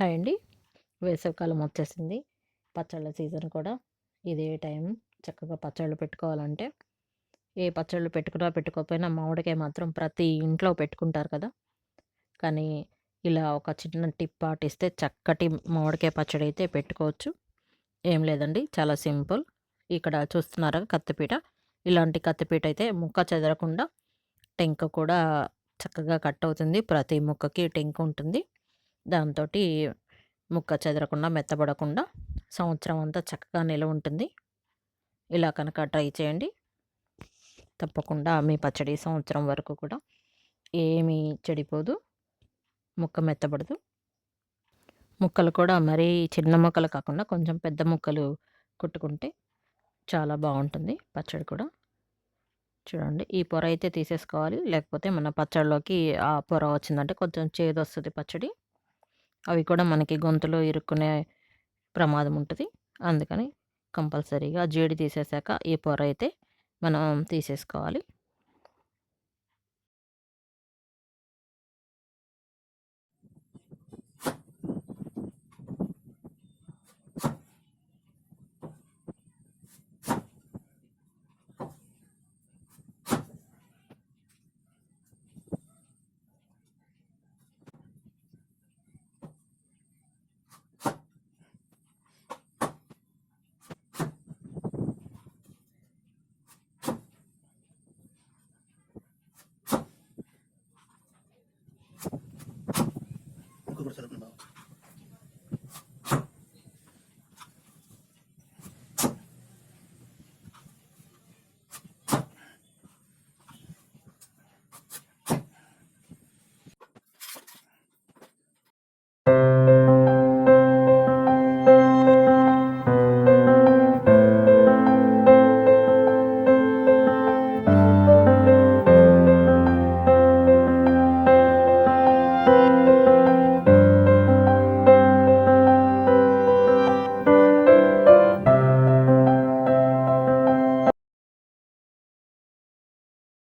Hi అండి వేసవికాలం వచ్చేసింది. పచ్చళ్ళ సీజన్ కూడా. ఇదే టైం చక్కగా పచ్చళ్ళు పెట్టుకోవాలంటే. ఏ పచ్చళ్ళు పెట్టుకున్నా పెట్టుకోకపోయినా మామిడికాయ మాత్రం ప్రతి ఇంట్లో పెట్టుకుంటారు కదా! కానీ ఇలా ఒక చిన్న టిప్ పాటిస్తే చక్కటి మామిడికాయ పచ్చడి అయితే పెట్టుకోవచ్చు. ఏం లేదండి. చాలా సింపుల్. ఇక్కడ చూస్తున్నారా కత్తిపీట? ఇలాంటి కత్తిపీట అయితే ముక్క చెదరకుండా టెంక కూడా చక్కగా కట్ అవుతుంది. ప్రతి ముక్కకి టెంక ఉంటుంది. దాంతో ముక్క చెదరకుండా మెత్తబడకుండా సంవత్సరం అంతా చక్కగా నిలవ ఉంటుంది. ఇలా కనుక ట్రై చేయండి. తప్పకుండా మీ పచ్చడి సంవత్సరం వరకు కూడా ఏమీ చెడిపోదు ముక్క మెత్తబడదు. ముక్కలు కూడా మరీ చిన్న ముక్కలు కాకుండా కొంచెం పెద్ద ముక్కలు కుట్టుకుంటే చాలా బాగుంటుంది పచ్చడి కూడా. చూడండి ఈ పొర అయితే తీసేసుకోవాలి. లేకపోతే మన పచ్చడిలోకి ఆ పొర వచ్చిందంటే కొంచెం చేదు వస్తుంది పచ్చడి. అవి కూడా మనకి గొంతులో ఇరుక్కునే ప్రమాదం ఉంటుంది. అందుకని కంపల్సరీగా జీడి తీసేసాక ఈ పొర అయితే మనం తీసేసుకోవాలి.